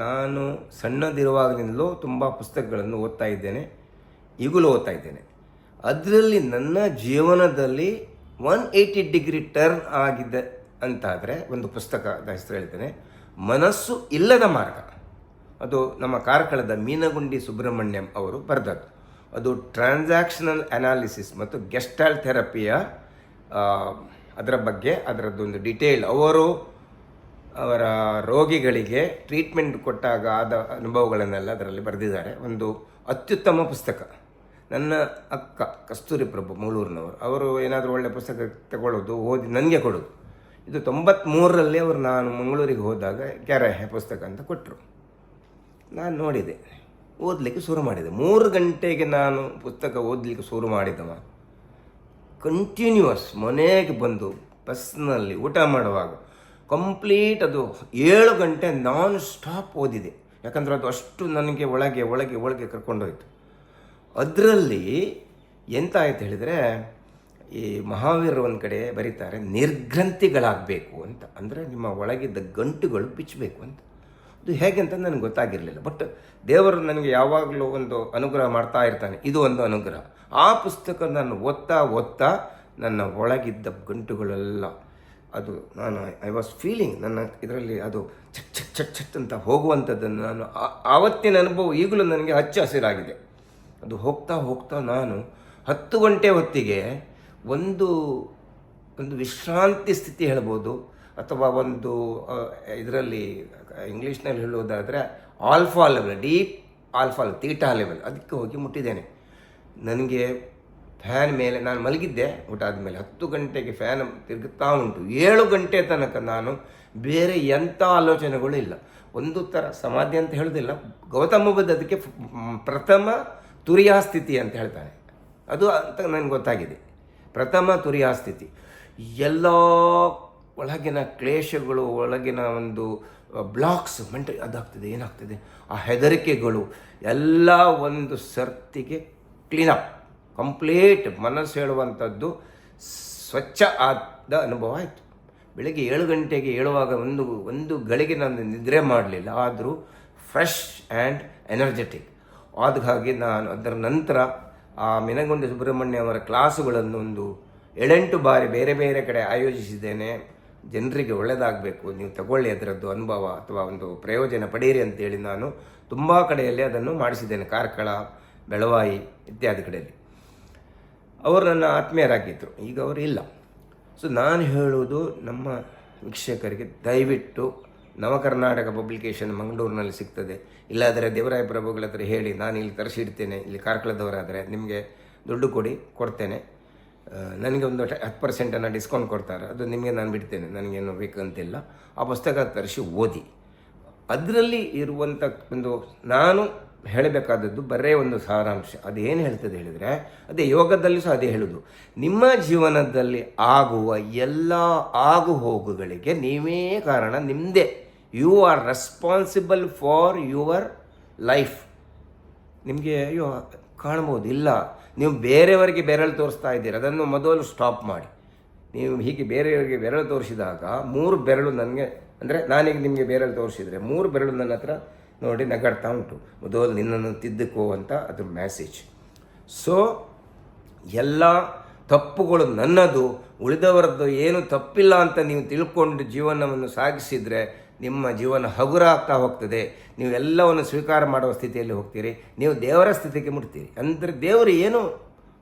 ನಾನು ಸಣ್ಣದಿರುವಾಗಲಿಂದಲೂ ತುಂಬ ಪುಸ್ತಕಗಳನ್ನು ಓದ್ತಾ ಇದ್ದೇನೆ, ಈಗಲೂ ಓದ್ತಾ ಇದ್ದೇನೆ. ಅದರಲ್ಲಿ ನನ್ನ ಜೀವನದಲ್ಲಿ ಒನ್ ಏಯ್ಟಿ ಡಿಗ್ರಿ ಟರ್ನ್ ಆಗಿದೆ ಅಂತಾದರೆ ಒಂದು ಪುಸ್ತಕದ ಹೆಸರು ಹೇಳ್ತೇನೆ, ಮನಸ್ಸು ಇಲ್ಲದ ಮಾರ್ಗ. ಅದು ನಮ್ಮ ಕಾರ್ಕಳದ ಮೀನಗುಂಡಿ ಸುಬ್ರಹ್ಮಣ್ಯಂ ಅವರು ಬರೆದದ್ದು. ಅದು ಟ್ರಾನ್ಸಾಕ್ಷನಲ್ ಅನಾಲಿಸಿಸ್ ಮತ್ತು ಗೆಸ್ಟಾಲ್ ಥೆರಪಿಯ ಅದರ ಬಗ್ಗೆ ಅದರದ್ದೊಂದು ಡಿಟೇಲ್ ಅವರು ಅವರ ರೋಗಿಗಳಿಗೆ ಟ್ರೀಟ್ಮೆಂಟ್ ಕೊಟ್ಟಾಗ ಆದ ಅನುಭವಗಳನ್ನೆಲ್ಲ ಅದರಲ್ಲಿ ಬರೆದಿದ್ದಾರೆ. ಒಂದು ಅತ್ಯುತ್ತಮ ಪುಸ್ತಕ. ನನ್ನ ಅಕ್ಕ ಕಸ್ತೂರಿ ಪ್ರಭು ಮೂಳೂರಿನವರು, ಅವರು ಏನಾದರೂ ಒಳ್ಳೆಯ ಪುಸ್ತಕ ತಗೊಳ್ಳೋದು ಓದಿ ನನಗೆ ಕೊಡೋದು ಇದು ತೊಂಬತ್ತ್ಮೂರರಲ್ಲಿ ಅವರು ನಾನು ಮಂಗಳೂರಿಗೆ ಹೋದಾಗ ಕ್ಯಾರಹೆ ಪುಸ್ತಕ ಅಂತ ಕೊಟ್ಟರು ನಾನು ನೋಡಿದೆ. ಓದಲಿಕ್ಕೆ ಶುರು ಮಾಡಿದೆ. ಮೂರು ಗಂಟೆಗೆ ನಾನು ಪುಸ್ತಕ ಓದಲಿಕ್ಕೆ ಶುರು ಮಾಡಿದವ. ಕಂಟಿನ್ಯೂಯಸ್ ಮನೆಗೆ ಬಂದು ಬಸ್ನಲ್ಲಿ ಊಟ ಮಾಡುವಾಗ ಕಂಪ್ಲೀಟ್ ಅದು ಏಳು ಗಂಟೆ ನಾನ್ ಸ್ಟಾಪ್ ಓದಿದೆ. ಯಾಕಂದರೆ ಅದು ಅಷ್ಟು ನನಗೆ ಒಳಗೆ ಒಳಗೆ ಒಳಗೆ ಕರ್ಕೊಂಡೋಯ್ತು. ಅದರಲ್ಲಿ ಎಂತ ಆಯ್ತು ಹೇಳಿದರೆ, ಈ ಮಹಾವೀರರು ಒಂದು ಕಡೆ ಬರೀತಾರೆ, ನಿರ್ಗ್ರಂಥಿಗಳಾಗಬೇಕು ಅಂತ. ಅಂದರೆ ನಿಮ್ಮ ಒಳಗಿದ್ದ ಗಂಟುಗಳು ಬಿಚ್ಚಬೇಕು ಅಂತ. ಅದು ಹೇಗೆ ಅಂತ ನನಗೆ ಗೊತ್ತಾಗಿರಲಿಲ್ಲ. ಬಟ್ ದೇವರು ನನಗೆ ಯಾವಾಗಲೂ ಒಂದು ಅನುಗ್ರಹ ಮಾಡ್ತಾ ಇರ್ತಾನೆ. ಇದು ಒಂದು ಅನುಗ್ರಹ. ಆ ಪುಸ್ತಕ ನಾನು ಓದ್ತಾ ಓದ್ತಾ ನನ್ನ ಒಳಗಿದ್ದ ಗಂಟುಗಳೆಲ್ಲ ಅದು ನಾನು ಐ ವಾಸ್ ಫೀಲಿಂಗ್ ನನ್ನ ಇದರಲ್ಲಿ ಅದು ಚಟ್ ಚಟ್ ಚಟ್ ಚಟ್ ಅಂತ ಹೋಗುವಂಥದ್ದನ್ನು ನಾನು ಆವತ್ತಿನ ಅನುಭವ ಈಗಲೂ ನನಗೆ ಹಚ್ಚ ಹಸಿರಾಗಿದೆ. ಅದು ಹೋಗ್ತಾ ಹೋಗ್ತಾ ನಾನು ಹತ್ತು ಗಂಟೆ ಹೊತ್ತಿಗೆ ಒಂದು ಒಂದು ವಿಶ್ರಾಂತಿ ಸ್ಥಿತಿ ಹೇಳ್ಬೋದು ಅಥವಾ ಒಂದು ಇದರಲ್ಲಿ ಇಂಗ್ಲೀಷ್ನಲ್ಲಿ ಹೇಳುವುದಾದರೆ alpha level deep alpha theta level ಅದಕ್ಕೆ ಹೋಗಿ ಮುಟ್ಟಿದ್ದೇನೆ. ನನಗೆ ಫ್ಯಾನ್ ಮೇಲೆ ನಾನು ಮಲಗಿದ್ದೆ, ಊಟ ಆದಮೇಲೆ ಹತ್ತು ಗಂಟೆಗೆ ಫ್ಯಾನ್ ತಿರುಗುತ್ತಾ ಉಂಟು. ಏಳು ಗಂಟೆ ತನಕ ನಾನು ಬೇರೆ ಎಂಥ ಆಲೋಚನೆಗಳು ಇಲ್ಲ. ಒಂದು ಥರ ಸಮಾಧಿ ಅಂತ ಹೇಳೋದಿಲ್ಲ. ಗೌತಮ ಬುದ್ಧ ಅದಕ್ಕೆ ಪ್ರಥಮ ತುರಿಯಾ ಸ್ಥಿತಿ ಅಂತ ಹೇಳ್ತಾನೆ. ಅದು ಅಂತ ನನಗೆ ಗೊತ್ತಾಗಿದೆ. ಪ್ರಥಮ ತುರಿಯಾ ಸ್ಥಿತಿ. ಎಲ್ಲ ಒಳಗಿನ ಕ್ಲೇಶಗಳು, ಒಳಗಿನ ಒಂದು ಬ್ಲಾಕ್ಸ್ ಮೆಂಟ, ಅದಾಗ್ತದೆ, ಏನಾಗ್ತದೆ? ಆ ಹೆದರಿಕೆಗಳು, ಎಲ್ಲ ಒಂದು ಸರ್ತಿಗೆ ಕ್ಲೀನಪ್ ಕಂಪ್ಲೀಟ್ ಮನಸ್ಸು ಹೇಳುವಂಥದ್ದು ಸ್ವಚ್ಛ ಆದ ಅನುಭವ ಆಯಿತು. ಬೆಳಗ್ಗೆ ಏಳು ಗಂಟೆಗೆ ಏಳುವಾಗ ಒಂದು ಒಂದು ಗಳಿಗೆ ನಾನು ನಿದ್ರೆ ಮಾಡಲಿಲ್ಲ. ಆದರೂ ಫ್ರೆಶ್ ಆ್ಯಂಡ್ ಎನರ್ಜೆಟಿಕ್ ಆದ ಹಾಗೆ ನಾನು ಅದರ ನಂತರ ಆ ಮಿನಗುಂಡಿ ಸುಬ್ರಹ್ಮಣ್ಯ ಅವರ ಕ್ಲಾಸುಗಳನ್ನು ಒಂದು ಏಳೆಂಟು ಬಾರಿ ಬೇರೆ ಬೇರೆ ಕಡೆ ಆಯೋಜಿಸಿದ್ದೇನೆ. ಜನರಿಗೆ ಒಳ್ಳೆಯದಾಗಬೇಕು ನೀವು ತಗೊಳ್ಳಿ ಅದರದ್ದು ಅನುಭವ ಅಥವಾ ಒಂದು ಪ್ರಯೋಜನ ಪಡೆಯಿರಿ ಅಂತೇಳಿ ನಾನು ತುಂಬ ಕಡೆಯಲ್ಲಿ ಅದನ್ನು ಮಾಡಿಸಿದ್ದೇನೆ. ಕಾರ್ಕಳ, ಬೆಳವಾಯಿ ಇತ್ಯಾದಿ ಕಡೆಯಲ್ಲಿ. ಅವರು ನನ್ನ ಆತ್ಮೀಯರಾಗಿದ್ದರು ಈಗ ಅವರು ಇಲ್ಲ. ಸೊ ನಾನು ಹೇಳುವುದು ನಮ್ಮ ವೀಕ್ಷಕರಿಗೆ ದಯವಿಟ್ಟು ನವಕರ್ನಾಟಕ ಪಬ್ಲಿಕೇಶನ್ ಮಂಗಳೂರಿನಲ್ಲಿ ಸಿಗ್ತದೆ. ಇಲ್ಲಾದರೆ ದೇವರಾಯ ಪ್ರಭುಗಳ ಹತ್ರ ಹೇಳಿ, ನಾನು ಇಲ್ಲಿ ತರಿಸಿಡ್ತೇನೆ, ಇಲ್ಲಿ ಕಾರ್ಕಳದವರಾದರೆ ನಿಮಗೆ ದುಡ್ಡು ಕೊಡಿ, ಕೊಡ್ತೇನೆ. ನನಗೆ ಒಂದು ಹತ್ತು ಪರ್ಸೆಂಟನ್ನು ಡಿಸ್ಕೌಂಟ್ ಕೊಡ್ತಾರೆ. ಅದು ನಿಮಗೆ ನಾನು ಬಿಡ್ತೇನೆ. ನನಗೇನು ಬೇಕಂತಿಲ್ಲ. ಆ ಪುಸ್ತಕ ತರಿಸಿ ಓದಿ. ಅದರಲ್ಲಿ ಇರುವಂಥ ಒಂದು ನಾನು ಹೇಳಬೇಕಾದದ್ದು ಬರೇ ಒಂದು ಸಾರಾಂಶ. ಅದು ಏನು ಹೇಳ್ತದೆ ಹೇಳಿದರೆ, ಅದೇ ಯೋಗದಲ್ಲಿ ಸಹ ಅದೇ ಹೇಳುದು. ನಿಮ್ಮ ಜೀವನದಲ್ಲಿ ಆಗುವ ಎಲ್ಲ ಆಗು ಹೋಗುಗಳಿಗೆ ನೀವೇ ಕಾರಣ ನಿಮ್ಮದೇ you are responsible for your life ನಿಮಗೆ, ಅಯ್ಯೋ, ಕಾಣ್ಬೋದು. ಇಲ್ಲ, ನೀವು ಬೇರೆಯವರಿಗೆ ಬೆರಳು ತೋರಿಸ್ತಾ ಇದ್ದೀರಿ, ಅದನ್ನು ಮೊದಲು ಸ್ಟಾಪ್ ಮಾಡಿ. ನೀವು ಹೀಗೆ ಬೇರೆಯವರಿಗೆ ಬೆರಳು ತೋರಿಸಿದಾಗ ಮೂರು ಬೆರಳು ನನಗೆ, ಅಂದರೆ ನಾನೀಗ ನಿಮಗೆ ಬೆರಳು ತೋರಿಸಿದರೆ ಮೂರು ಬೆರಳು ನನ್ನ ಹತ್ರ ನೋಡಿ ನಗಾಡ್ತಾ ಉಂಟು. ಮೊದಲು ನಿನ್ನನ್ನು ತಿದ್ದುಕೋ ಅಂತ ಅದ್ರ ಮ್ಯಾಸೇಜ್ ಸೊ ಎಲ್ಲ ತಪ್ಪುಗಳು ನನ್ನದು, ಉಳಿದವರದ್ದು ಏನು ತಪ್ಪಿಲ್ಲ ಅಂತ ನೀವು ತಿಳ್ಕೊಂಡು ಜೀವನವನ್ನು ಸಾಗಿಸಿದರೆ ನಿಮ್ಮ ಜೀವನ ಹಗುರ ಆಗ್ತಾ ಹೋಗ್ತದೆ. ನೀವು ಎಲ್ಲವನ್ನು ಸ್ವೀಕಾರ ಮಾಡುವ ಸ್ಥಿತಿಯಲ್ಲಿ ಹೋಗ್ತೀರಿ. ನೀವು ದೇವರ ಸ್ಥಿತಿಗೆ ಮುಟ್ತೀರಿ. ಅಂದರೆ ದೇವರು ಏನು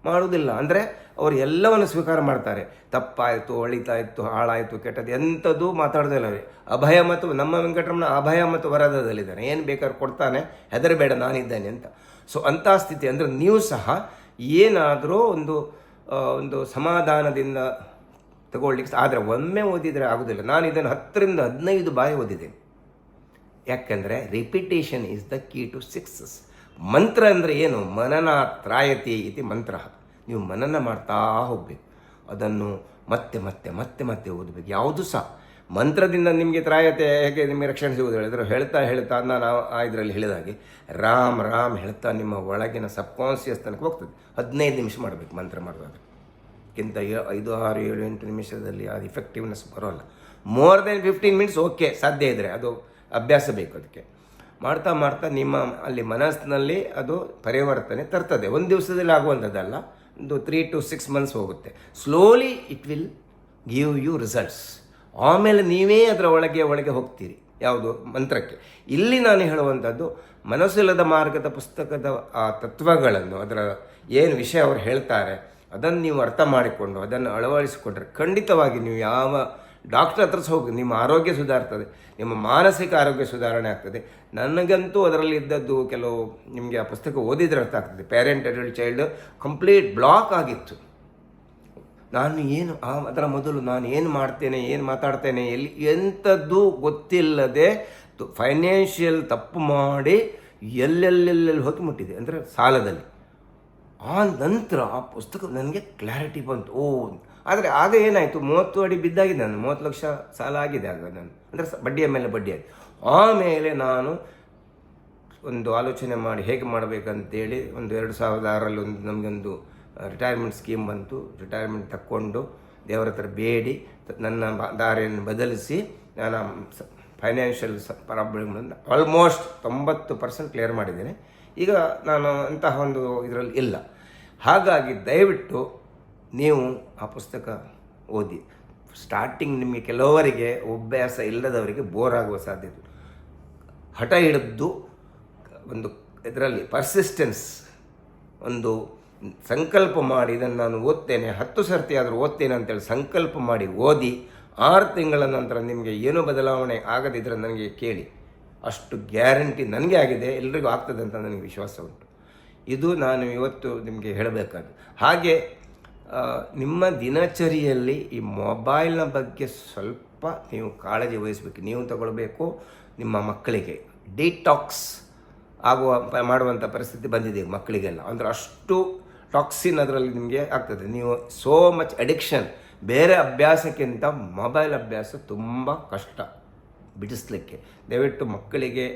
ಮಾಡುವುದಿಲ್ಲ. ಅಂದರೆ ಅವರು ಎಲ್ಲವನ್ನು ಸ್ವೀಕಾರ ಮಾಡ್ತಾರೆ. ತಪ್ಪಾಯಿತು, ಒಳಿತಾಯಿತು, ಹಾಳಾಯಿತು, ಕೆಟ್ಟದ್ದು, ಎಂಥದ್ದು ಮಾತಾಡೋದಿಲ್ಲ ಅವರೇ. ಅಭಯ ಮತ್ತು ನಮ್ಮ ವೆಂಕಟರಮಣ ಅಭಯ ಮತ್ತು ವರದದಲ್ಲಿದ್ದಾನೆ. ಏನು ಬೇಕಾದ್ರೂ ಕೊಡ್ತಾನೆ, ಹೆದರಬೇಡ, ನಾನಿದ್ದೇನೆ ಅಂತ. ಸೊ ಅಂಥ ಸ್ಥಿತಿ ಅಂದರೆ ನೀವು ಸಹ ಏನಾದರೂ ಒಂದು ಒಂದು ಸಮಾಧಾನದಿಂದ ತಗೊಳ್ಳಿಕ್ಕೆ ಆದರೆ ಒಮ್ಮೆ ಓದಿದರೆ ಆಗೋದಿಲ್ಲ. ನಾನು ಇದನ್ನು ಹತ್ತರಿಂದ ಹದಿನೈದು ಬಾರಿ ಓದಿದ್ದೇನೆ. ಯಾಕೆಂದರೆ repetition is the key to success ಮಂತ್ರ ಅಂದರೆ ಏನು? ಮನನ ತ್ರಾಯತಿ ಇತಿ ಮಂತ್ರ. ನೀವು ಮನನ ಮಾಡ್ತಾ ಹೋಗಬೇಕು. ಅದನ್ನು ಮತ್ತೆ ಮತ್ತೆ ಮತ್ತೆ ಮತ್ತೆ ಓದಬೇಕು. ಯಾವುದು ಸಹ. ಮಂತ್ರದಿಂದ ನಿಮಗೆ ತ್ರಾಯತೆ ಹೇಗೆ ನಿಮಗೆ ರಕ್ಷಣೆ ಸಿಗುವುದು ಹೇಳಿದ್ರೆ ಹೇಳ್ತಾ ಹೇಳ್ತಾ ಆ ಇದರಲ್ಲಿ ಹೇಳಿದಾಗೆ ರಾಮ್ ರಾಮ್ ಹೇಳ್ತಾ ನಿಮ್ಮ ಒಳಗಿನ ಸಬ್ಕಾನ್ಸಿಯಸ್ ತನಕ ಹೋಗ್ತದೆ. ಹದಿನೈದು ನಿಮಿಷ ಮಾಡಬೇಕು ಮಂತ್ರ ಮಾಡೋದಾದ್ರೆ ಕ್ಕಿಂತ ಏ- ಐದು, ಆರು, ಏಳು, ಎಂಟು ನಿಮಿಷದಲ್ಲಿ ಅದು ಇಫೆಕ್ಟಿವ್ನೆಸ್ ಬರೋಲ್ಲ. More than fifteen minutes okay ಸಾಧ್ಯ ಇದ್ದರೆ ಅದು ಅಭ್ಯಾಸ ಬೇಕು ಅದಕ್ಕೆ. ಮಾಡ್ತಾ ಮಾಡ್ತಾ ನಿಮ್ಮ ಅಲ್ಲಿ ಮನಸ್ಸಿನಲ್ಲಿ ಅದು ಪರಿವರ್ತನೆ ತರ್ತದೆ. ಒಂದು ದಿವಸದಲ್ಲಿ ಆಗುವಂಥದ್ದಲ್ಲ, ಒಂದು ತ್ರೀ ಟು ಸಿಕ್ಸ್ ಮಂತ್ಸ್ ಹೋಗುತ್ತೆ. Slowly it will give you results ಆಮೇಲೆ ನೀವೇ ಅದರ ಒಳಗೆ ಒಳಗೆ ಹೋಗ್ತೀರಿ, ಯಾವುದು ಮಂತ್ರಕ್ಕೆ. ಇಲ್ಲಿ ನಾನು ಹೇಳುವಂಥದ್ದು, ಮನಸ್ಸಿಲ್ಲದ ಮಾರ್ಗದ ಪುಸ್ತಕದ ಆ ತತ್ವಗಳನ್ನು, ಅದರ ಏನು ವಿಷಯ ಅವರು ಹೇಳ್ತಾರೆ, ಅದನ್ನು ನೀವು ಅರ್ಥ ಮಾಡಿಕೊಂಡು, ಅದನ್ನು ಅಳವಡಿಸಿಕೊಂಡ್ರೆ ಖಂಡಿತವಾಗಿ ನೀವು ಯಾವ ಡಾಕ್ಟರ್ ಹತ್ರ ಸಹ ಹೋಗಿ, ನಿಮ್ಮ ಆರೋಗ್ಯ ಸುಧಾರ್ತದೆ, ನಿಮ್ಮ ಮಾನಸಿಕ ಆರೋಗ್ಯ ಸುಧಾರಣೆ ಆಗ್ತದೆ. ನನಗಂತೂ ಅದರಲ್ಲಿ ಇದ್ದದ್ದು ಕೆಲವು ನಿಮಗೆ ಆ ಪುಸ್ತಕ ಓದಿದ್ರೆ ಅರ್ಥ ಆಗ್ತದೆ. Parent adult child complete block ಆಗಿತ್ತು. ನಾನು ಏನು, ಆ, ಅದರ ಮೊದಲು ನಾನು ಏನು ಮಾಡ್ತೇನೆ, ಏನು ಮಾತಾಡ್ತೇನೆ, ಎಲ್ಲಿ, ಎಂಥದ್ದು ಗೊತ್ತಿಲ್ಲದೆ ಫೈನಾನ್ಷಿಯಲ್ ತಪ್ಪು ಮಾಡಿ ಎಲ್ಲೆಲ್ಲೆಲ್ಲೆಲ್ಲಿ ಹೋಗಿ ಮುಟ್ಟಿದೆ. ಅಂದರೆ ಸಾಲದಲ್ಲಿ. ಆ ನಂತರ ಆ ಪುಸ್ತಕ ನನಗೆ ಕ್ಲಾರಿಟಿ ಬಂತು. ಓ, ಆದರೆ ಆಗ ಏನಾಯಿತು? ಮೂವತ್ತು ಅಡಿ ಬಿದ್ದಾಗಿದೆ ನಾನು ಮೂವತ್ತು ಲಕ್ಷ ಸಾಲ ಆಗಿದೆ ಆಗ ನಾನು ಅಂದರೆ ಬಡ್ಡಿಯ ಮೇಲೆ ಬಡ್ಡಿ ಆಯಿತು. ಆಮೇಲೆ ನಾನು ಒಂದು ಆಲೋಚನೆ ಮಾಡಿ ಹೇಗೆ ಮಾಡಬೇಕಂತೇಳಿ ಒಂದು ಎರಡು ಸಾವಿರದ ಆರಲ್ಲಿ ಒಂದು ನಮಗೊಂದು ರಿಟೈರ್ಮೆಂಟ್ ಸ್ಕೀಮ್ ಬಂತು. ರಿಟೈರ್ಮೆಂಟ್ ತಕ್ಕೊಂಡು ದೇವರ ಹತ್ರ ಬೇಡಿ ನನ್ನ ದಾರಿಯನ್ನು ಬದಲಿಸಿ ನಾನು ಫೈನಾನ್ಷಿಯಲ್ ಪ್ರಾಬ್ಲಮ್ಗಳನ್ನು ಆಲ್ಮೋಸ್ಟ್ ತೊಂಬತ್ತು ಪರ್ಸೆಂಟ್ ಕ್ಲಿಯರ್ ಮಾಡಿದ್ದೇನೆ. ಈಗ ನಾನು ಅಂತಹ ಒಂದು ಇದರಲ್ಲಿ ಇಲ್ಲ. ಹಾಗಾಗಿ ದಯವಿಟ್ಟು ನೀವು ಆ ಪುಸ್ತಕ ಓದಿ. ಸ್ಟಾರ್ಟಿಂಗ್ ನಿಮಗೆ ಕೆಲವರಿಗೆ ಅಭ್ಯಾಸ ಇಲ್ಲದವರಿಗೆ ಬೋರ್ ಆಗುವ ಸಾಧ್ಯತೆ. ಹಠ ಹಿಡಿದು ಒಂದು ಇದರಲ್ಲಿ ಪರ್ಸಿಸ್ಟೆನ್ಸ್ ಒಂದು ಸಂಕಲ್ಪ ಮಾಡಿ, ಇದನ್ನು ನಾನು ಓದ್ತೇನೆ, ಹತ್ತು ಸರ್ತಿ ಆದರೂ ಓದ್ತೇನೆ ಅಂತೇಳಿ ಸಂಕಲ್ಪ ಮಾಡಿ ಓದಿ, ಆರು ತಿಂಗಳ ನಂತರ ನಿಮಗೆ ಏನು ಬದಲಾವಣೆ ಆಗದಿದ್ದರೆ ನನಗೆ ಕೇಳಿ. ಅಷ್ಟು ಗ್ಯಾರಂಟಿ ನನಗೆ ಆಗಿದೆ, ಎಲ್ರಿಗೂ ಆಗ್ತದೆ ಅಂತ ನನಗೆ ವಿಶ್ವಾಸ ಉಂಟು. ಇದು ನಾನು ಇವತ್ತು ನಿಮಗೆ ಹೇಳಬೇಕಾದ್ದು. ಹಾಗೆ ನಿಮ್ಮ ದಿನಚರಿಯಲ್ಲಿ ಈ ಮೊಬೈಲ್ನ ಬಗ್ಗೆ ಸ್ವಲ್ಪ ನೀವು ಕಾಳಜಿ ವಹಿಸಬೇಕು. ನೀವು ತಗೊಳ್ಬೇಕು ನಿಮ್ಮ ಮಕ್ಕಳಿಗೆ. ಡಿಟಾಕ್ಸ್ ಆಗುವ ಮಾಡುವಂಥ ಪರಿಸ್ಥಿತಿ ಬಂದಿದೆ ಮಕ್ಕಳಿಗೆಲ್ಲ. ಅಂದರೆ ಅಷ್ಟು ಟಾಕ್ಸಿನ್ ಅದರಲ್ಲಿ ನಿಮಗೆ ಆಗ್ತದೆ. ನೀವು ಸೋ ಮಚ್ ಅಡಿಕ್ಷನ್ ಬೇರೆ ಅಭ್ಯಾಸಕ್ಕಿಂತ ಮೊಬೈಲ್ ಅಭ್ಯಾಸ ತುಂಬ ಕಷ್ಟ. ಬಿಡಿಸ್ಲಿಕ್ಕೆ. ದಯವಿಟ್ಟು ಮಕ್ಕಳಿಗೆ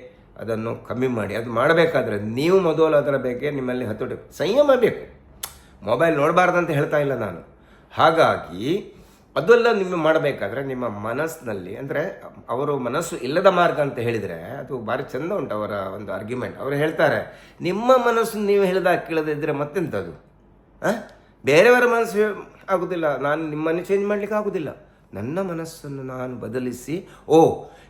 ಅದನ್ನು ಕಮ್ಮಿ ಮಾಡಿ. ಅದು ಮಾಡಬೇಕಾದ್ರೆ ನೀವು ಮೊದಲು ಅದರ ಬಗ್ಗೆ ನಿಮ್ಮಲ್ಲಿ ಹತೋಟಿ ಸಂಯಮ ಬೇಕು. ಮೊಬೈಲ್ ನೋಡಬಾರ್ದಂತ ಹೇಳ್ತಾ ಇಲ್ಲ ನಾನು. ಹಾಗಾಗಿ ಅದೆಲ್ಲ ನಿಮ್ಮ ಮಾಡಬೇಕಾದ್ರೆ ನಿಮ್ಮ ಮನಸ್ಸಿನಲ್ಲಿ, ಅಂದರೆ ಅವರು ಮನಸ್ಸು ಇಲ್ಲದ ಮಾರ್ಗ ಅಂತ ಹೇಳಿದರೆ ಅದು ಭಾರಿ ಚಂದ ಉಂಟು ಅವರ ಒಂದು ಆರ್ಗ್ಯುಮೆಂಟ್ ಅವರು ಹೇಳ್ತಾರೆ, ನಿಮ್ಮ ಮನಸ್ಸು ನೀವು ಹೇಳಿದಾಗ ಕೇಳದಿದ್ದರೆ ಮತ್ತೆಂಥದ್ದು ಹಾಂ ಬೇರೆಯವರ ಮನಸ್ಸು ಆಗೋದಿಲ್ಲ. ನಾನು ನಿಮ್ಮನ್ನು ಚೇಂಜ್ ಮಾಡಲಿಕ್ಕೆ ಆಗೋದಿಲ್ಲ. ನನ್ನ ಮನಸ್ಸನ್ನು ನಾನು ಬದಲಿಸಿ, ಓ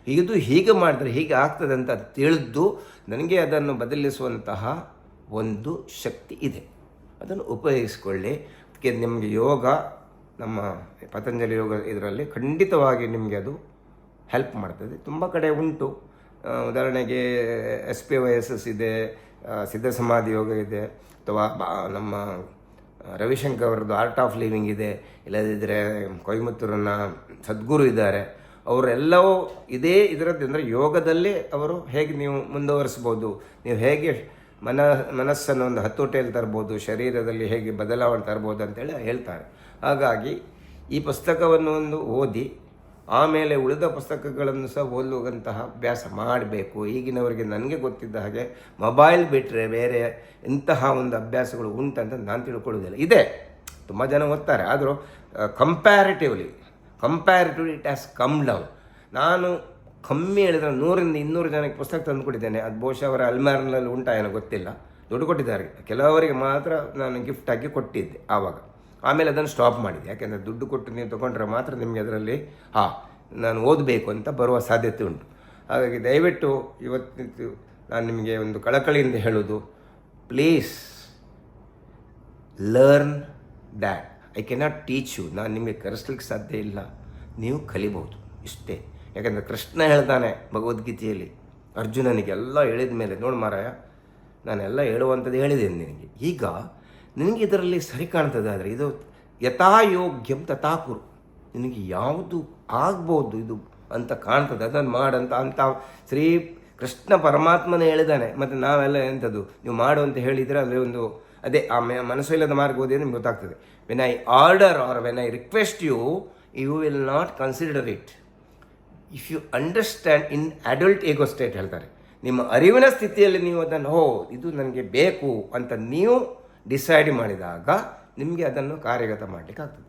ಇದು ಹೀಗೆ ಮಾಡಿದ್ರೆ ಹೀಗೆ ಆಗ್ತದೆ ಅಂತ ತಿಳಿದು ನನಗೆ ಅದನ್ನು ಬದಲಿಸುವಂತಹ ಒಂದು ಶಕ್ತಿ ಇದೆ. ಅದನ್ನು ಉಪಯೋಗಿಸಿಕೊಳ್ಳಿ. ಅದಕ್ಕೆ ನಿಮಗೆ ಯೋಗ, ನಮ್ಮ ಪತಂಜಲಿ ಯೋಗ ಇದರಲ್ಲಿ ಖಂಡಿತವಾಗಿ ನಿಮಗೆ ಅದು ಹೆಲ್ಪ್ ಮಾಡ್ತದೆ. ತುಂಬ ಕಡೆ ಉಂಟು. ಉದಾಹರಣೆಗೆ S P Y S S ಇದೆ ಸಿದ್ಧ ಸಮಾಧಿ ಯೋಗ ಇದೆ, ಅಥವಾ ನಮ್ಮ ರವಿಶಂಕರ್ ಅವರದ್ದು ಆರ್ಟ್ ಆಫ್ ಲಿವಿಂಗ್ ಇದೆ. ಇಲ್ಲದಿದ್ದರೆ ಕೊಯಮತ್ತೂರನ್ನ ಸದ್ಗುರು ಇದ್ದಾರೆ. ಅವರೆಲ್ಲವೂ ಇದೇ ಇದರದ್ದು ಅಂದರೆ ಯೋಗದಲ್ಲಿ ಅವರು ಹೇಗೆ ನೀವು ಮುಂದುವರಿಸ್ಬೋದು ನೀವು ಹೇಗೆ ಮನ, ಮನಸ್ಸನ್ನು ಒಂದು ಹತೋಟಿಯಲ್ಲಿ ತರ್ಬೋದು, ಶರೀರದಲ್ಲಿ ಹೇಗೆ ಬದಲಾವಣೆ ತರ್ಬೋದು ಅಂತೇಳಿ ಹೇಳ್ತಾರೆ. ಹಾಗಾಗಿ ಈ ಪುಸ್ತಕವನ್ನು ಒಂದು ಓದಿ, ಆಮೇಲೆ ಉಳಿದ ಪುಸ್ತಕಗಳನ್ನು ಸಹ ಓದುವಂತಹ ಅಭ್ಯಾಸ ಮಾಡಬೇಕು. ಈಗಿನವರಿಗೆ ನನಗೆ ಗೊತ್ತಿದ್ದ ಹಾಗೆ ಮೊಬೈಲ್ ಬಿಟ್ಟರೆ ಬೇರೆ ಇಂತಹ ಒಂದು ಅಭ್ಯಾಸಗಳು ಉಂಟಂತ ನಾನು ತಿಳ್ಕೊಳ್ಳೋದಿಲ್ಲ ಇದೆ, ತುಂಬ ಜನ ಓದ್ತಾರೆ, ಆದರೂ comparatively comparatively it has come down ನಾನು ಕಮ್ಮಿ ಹೇಳಿದ್ರೆ ನೂರಿಂದ ಇನ್ನೂರು ಜನಕ್ಕೆ ಪುಸ್ತಕ ತಂದು ಕೊಟ್ಟಿದ್ದೇನೆ ಅದು ಬಹುಶಃ ಅವರ ಅಲ್ಮಾರ್ನಲ್ಲಿ ಉಂಟಾ ಏನೋ ಗೊತ್ತಿಲ್ಲ. ದುಡ್ಡು ಕೊಟ್ಟಿದ್ದಾರೆ ಕೆಲವರಿಗೆ ಮಾತ್ರ ನಾನು ಗಿಫ್ಟ್ ಆಗಿ ಕೊಟ್ಟಿದ್ದೆ ಆವಾಗ. ಆಮೇಲೆ ಅದನ್ನು ಸ್ಟಾಪ್ ಮಾಡಿದೆ. ಯಾಕೆಂದರೆ ದುಡ್ಡು ಕೊಟ್ಟು ನೀವು ತೊಗೊಂಡ್ರೆ ಮಾತ್ರ ನಿಮಗೆ ಅದರಲ್ಲಿ, ಹಾಂ, ನಾನು ಓದಬೇಕು ಅಂತ ಬರುವ ಸಾಧ್ಯತೆ ಉಂಟು. ಹಾಗಾಗಿ ದಯವಿಟ್ಟು ಇವತ್ತು ನಾನು ನಿಮಗೆ ಒಂದು ಕಳಕಳಿಯಿಂದ ಹೇಳೋದು please learn that I cannot teach you ನಾನು ನಿಮಗೆ ಕರೆಸ್ಲಿಕ್ಕೆ ಸಾಧ್ಯ ಇಲ್ಲ. ನೀವು ಕಲಿಬಹುದು. ಇಷ್ಟೇ. ಯಾಕಂದರೆ ಕೃಷ್ಣ ಹೇಳ್ತಾನೆ ಭಗವದ್ಗೀತೆಯಲ್ಲಿ ಅರ್ಜುನನಿಗೆ ಎಲ್ಲ ಹೇಳಿದ ಮೇಲೆ, ನೋಡಿ ಮಾರಾಯ, ನಾನೆಲ್ಲ ಹೇಳುವಂಥದ್ದು ಹೇಳಿದ್ದೇನೆ ನಿನಗೆ. ಈಗ ನಿನಗೆ ಇದರಲ್ಲಿ ಸರಿ ಕಾಣ್ತದೆ ಆದರೆ ಇದು ಯಥಾಯೋಗ್ಯಂ ತಥಾ ಕುರು ನಿನಗೆ ಯಾವುದು ಆಗ್ಬೋದು ಇದು ಅಂತ ಕಾಣ್ತದೆ. ಅದನ್ನು ಮಾಡಂತ ಅಂತ ಶ್ರೀ ಕೃಷ್ಣ ಪರಮಾತ್ಮನೇ ಹೇಳಿದಾನೆ. ಮತ್ತು ನಾವೆಲ್ಲ ಎಂಥದ್ದು? ನೀವು ಮಾಡು ಅಂತ ಹೇಳಿದರೆ ಅಲ್ಲಿ ಒಂದು ಅದೇ, ಆ ಮನಸ್ಸು ಇಲ್ಲದ ಮಾರ್ಗ ಓದಿ ನಿಮ್ಗೆ ಗೊತ್ತಾಗ್ತದೆ. When I order or when I request you you will not consider it if you understand in adult ego state ಹೇಳ್ತಾರೆ. ನಿಮ್ಮ ಅರಿವಿನ ಸ್ಥಿತಿಯಲ್ಲಿ ನೀವು ಅದನ್ನು, ಹೋ, ಇದು ನನಗೆ ಬೇಕು ಅಂತ ನೀವು ಡಿಸೈಡ್ ಮಾಡಿದಾಗ ನಿಮಗೆ ಅದನ್ನು ಕಾರ್ಯಗತ ಮಾಡಲಿಕ್ಕೆ ಆಗ್ತದೆ